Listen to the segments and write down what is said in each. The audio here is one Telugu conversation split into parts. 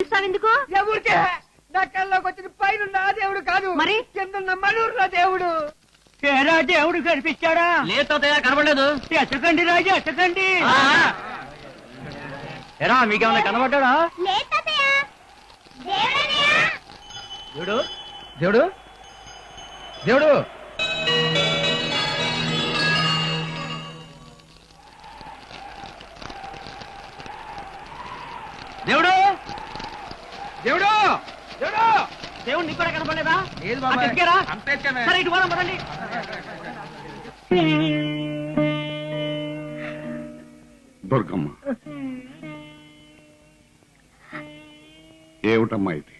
ఎందుకు ఎవరికే నా కళ్ళలోకి వచ్చిన పైన నా దేవుడు కాదు. మరి? కింద మనూరు నా దేవుడు కనిపించాడా? కనబడలేదు. ఎత్తకండి రాజు ఎత్తకండి ఎరా మీకేమైనా కనబడ్డా దేవుడు? దేవుడు? దేవుడు? దేవుడు? దేవుడు! దేవుడు! దేవుడు నీకు కూడా కనపడలేదా? ఎక్కామే. సరే ఇటు పోదాం పదండి. దుర్గమ్మ. ఏమిటమ్మా ఇది?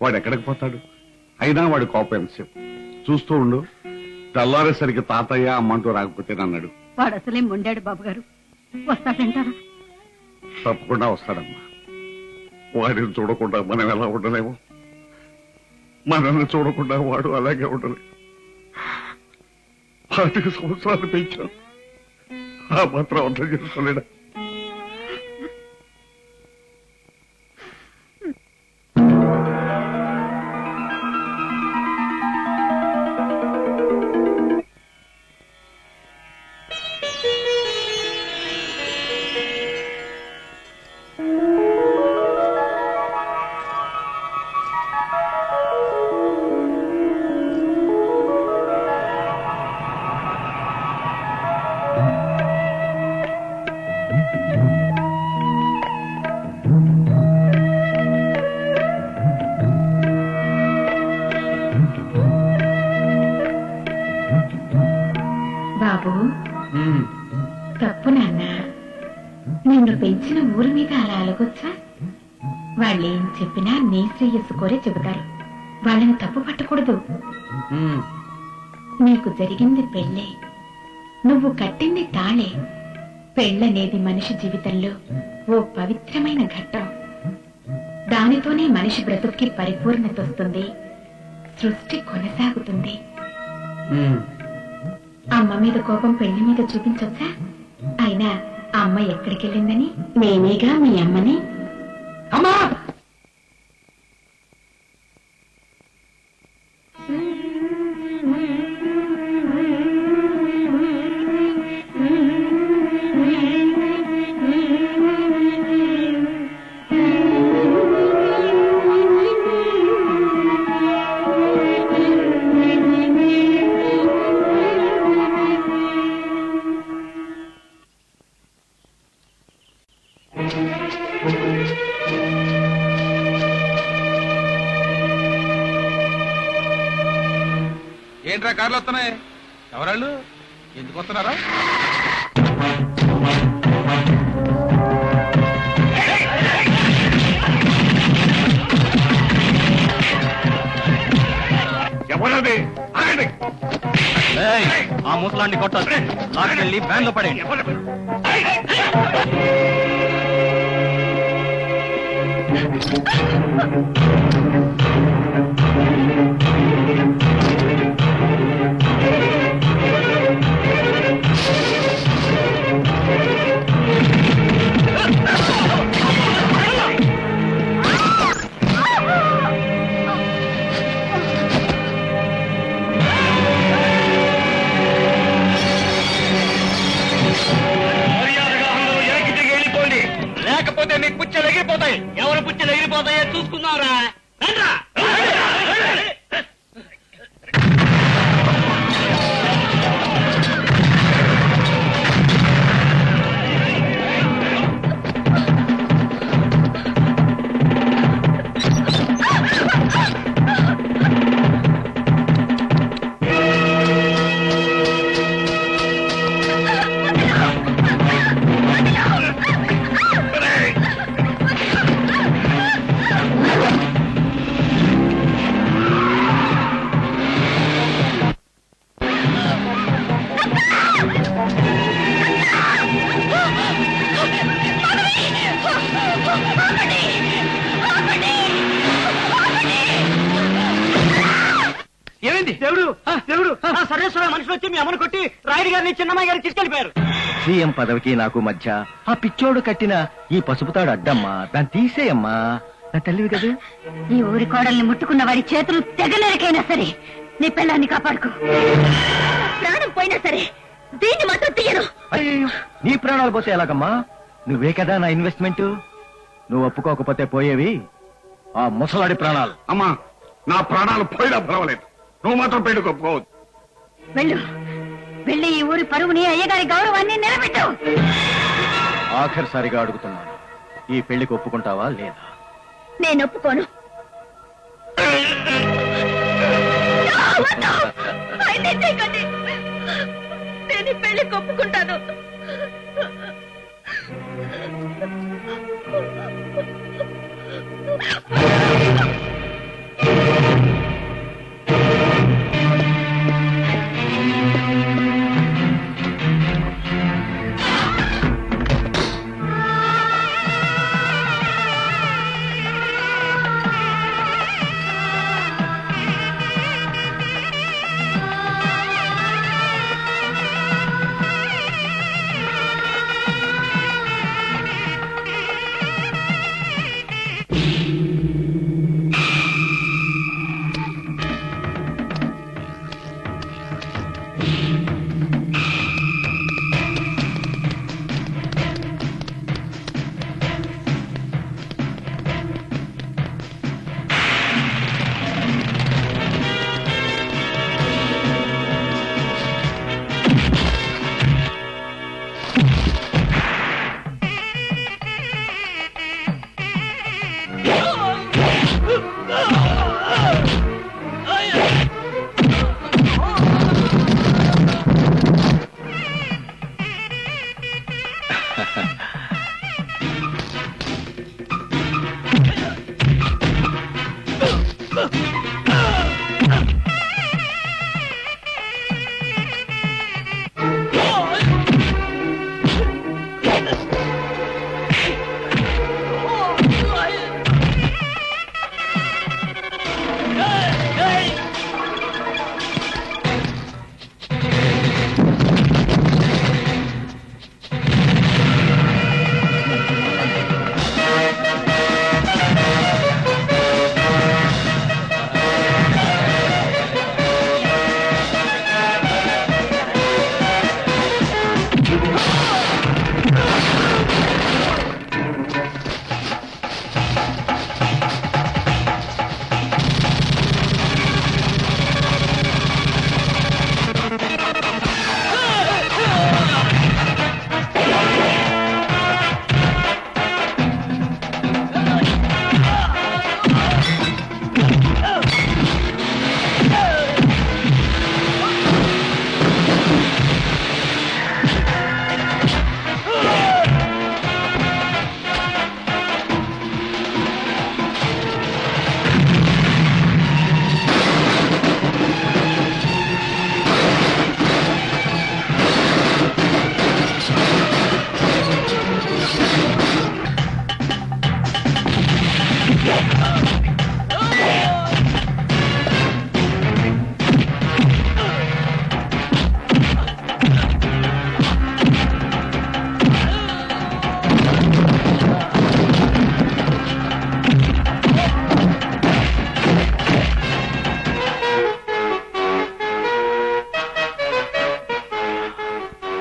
వాడు ఎక్కడికి పోతాడు? అయినా వాడి కోపం ఎంతసేపు? చూస్తూ ఉండు. తెల్లారేసరికి తాతయ్య అమ్మంటూ రాకపోతే అన్నాడు వాడు అసలే మొండాడు బాబు గారు వస్తాడంటారా? తప్పకుండా వస్తాడమ్మా. వాడిని చూడకుండా మనం ఎలా ఉండలేము? మనల్ని చూడకుండా వాడు అలాగే ఉండలేదు పాతిక సంవత్సరాలు పెంచాం ఆ మాత్రం అర్థం చేసుకోలేడా? నిన్ను పెంచిన ఊరి మీద అలా అలగొచ్చా వాళ్ళేం చెప్పినా నీ శ్రేయస్సు కోరే చెబుతారు. వాళ్ళని తప్పు పట్టకూడదు. నీకు జరిగింది పెళ్ళే. నువ్వు కట్టింది తాళే. పెళ్ళనేది మనిషి జీవితంలో ఓ పవిత్రమైన ఘట్టం. దానితోనే మనిషి బ్రతుక్కి పరిపూర్ణత వస్తుంది. సృష్టి కొనసాగుతుంది. అమ్మ మీద కోపం పెళ్ళి మీద చూపించొచ్చా? అయినా అమ్మ ఎక్కడికి వెళ్ళిందని నేనేగా మీ అమ్మని? అమ్మా! కార్లు వస్తున్నాయి. ఎవరాళ్ళు? ఎందుకు వస్తున్నారా? ఎవరది? ఆగండి. ఆ ముసలాన్ని కొట్టదు లాక్కెళ్ళి వ్యాన్లో పడేయండి. లేకపోతే పుచ్చలు ఎగిరిపోతాయో చూసుకున్నారా ఏమైంది చిన్నమ్మాయి తీసుకెళ్ళిపోయారు సీఎం పదవికి నాకు మధ్య ఆ పిచ్చోడు కట్టిన ఈ పసుపుతాడు అడ్డమ్మా. దాన్ని తీసేయమ్మా. నా తల్లివి కదా. ఈ ఊరి కోడల్ని ముట్టుకున్న వాడి చేతులు తెగనరికైనా సరే నీ పిల్లాన్ని కాపాడుకో. ప్రాణం పోయినా సరే దీన్ని మాత్రం తీయను. అయ్యో నీ ప్రాణాలు పోతే ఎలాగమ్మా? నువ్వే కదా నా ఇన్వెస్ట్మెంట్ నువ్వు ఒప్పుకోకపోతే పోయేవి? ఆ ముసలాడి ప్రాణాలు. అమ్మా నా ప్రాణాలు పోయినా పర్వాలేదు. నువ్వు మాత్రం పెళ్ళి ఒప్పుకోవద్దు. వెళ్ళు. వెళ్ళి ఈ ఊరి పరువుని అయ్యగారి గౌరవాన్ని నిలబెట్టు ఆఖరిసారిగా అడుగుతున్నాను ఈ పెళ్ళికి ఒప్పుకుంటావా లేదా నేను ఒప్పుకోను! ఆయన్ని చేయకండి. నేను ఈ పెళ్ళికి ఒప్పుకుంటాను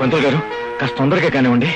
పంతులు గారు కాస్త తొందరగా కానివ్వండి.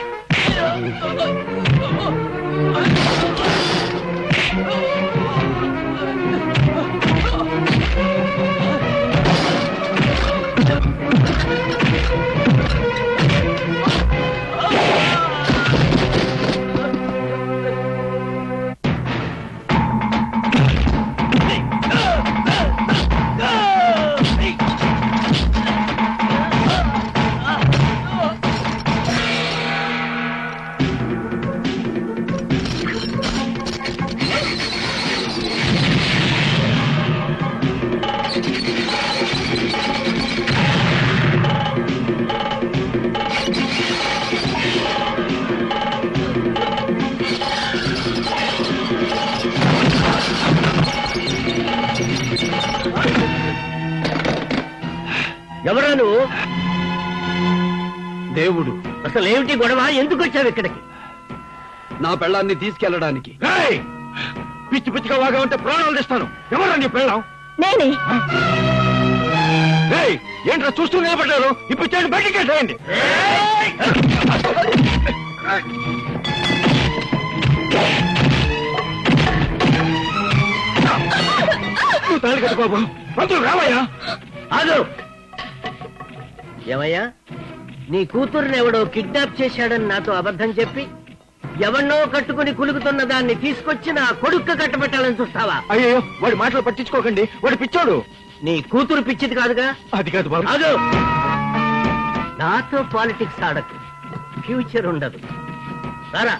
ఎవరా నువ్వు? దేవుడు. అసలు ఏమిటి గొడవ? ఎందుకు వచ్చావు ఇక్కడికి? నా పెళ్ళాన్ని తీసుకెళ్ళడానికి! పిచ్చి పిచ్చిగా వాగా ఉంటే ప్రాణాలు తెస్తాను. ఎవరా నీ పెళ్ళాం? నేనే. ఏయ్, ఏంట్రా చూస్తూ నిలబడ్డారు? ఇప్పుడు చేయండి బయటికి వెళ్ళండి నువ్వు తాళి కట్టు బాబు. పంతులు రావయ్యా? ఏమయ్యా? నీ కూతుర్ని ఎవడో కిడ్నాప్ చేశాడని నాతో అబద్ధం చెప్పి ఎవన్నో కట్టుకుని కులుకుతున్న దాన్ని తీసుకొచ్చి నా కొడుక్క కట్టబెట్టాలని చూస్తావా? అయ్యో వాడి మాటలు పట్టించుకోకండి. వాడు పిచ్చోడు. నీ కూతురు పిచ్చిది కాదుగా? అది కాదు బాబు. ఆగు! నాతో పాలిటిక్స్ ఆడకు. ఫ్యూచర్ ఉండదు. రారా.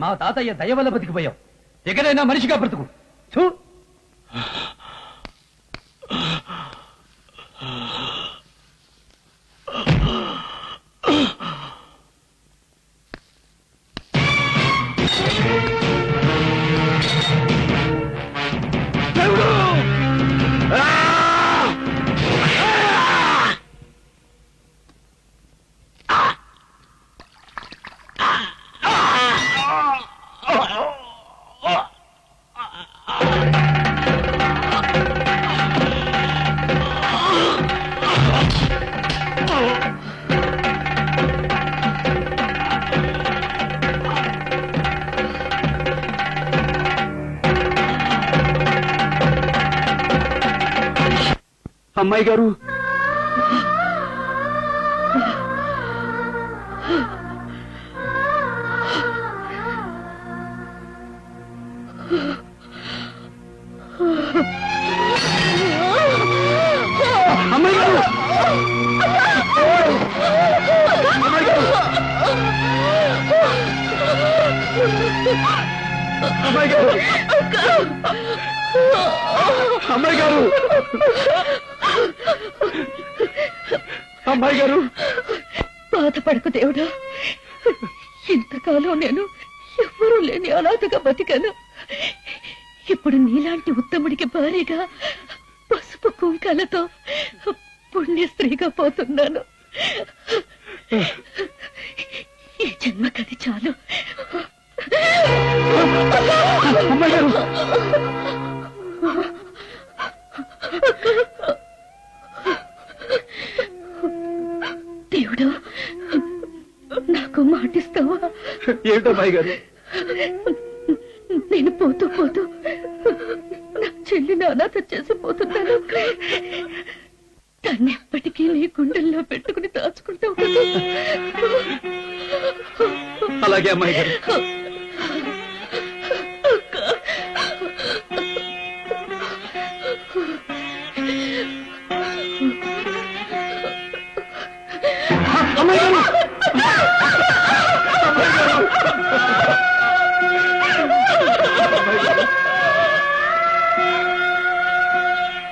మా తాతయ్య దయ వల్ల బతికిపోయావు. ఎక్కడైనా మనిషిగా బ్రతుకు. చూ అమ్మాయి గారు. అమ్మాయి గారు. అమ్మాయి గారు. అమ్మాయి గారు. అమ్మాయి గారు అమ్మాయి గారు. బాధపడకు దేవుడా. ఇంతకాలం నేను ఎవ్వరూ లేని అనాథగా బతికాను. ఇప్పుడు నీలాంటి ఉత్తముడికి భారీగా పసుపు కుంకాలతో పుణ్య స్త్రీగా పోతున్నాను. ఈ జన్మకది చాలు. అమ్మాయి గారు. ఏమిటో అమ్మాయి గారు? నేను పోతూ పోతూ నా చెల్లిని అనాథ చేసిపోతున్నాను దాన్ని ఎప్పటికీ నీ గుండెల్లో పెట్టుకుని దాచుకుంటావు కదా అలాగే అమ్మాయి గారు.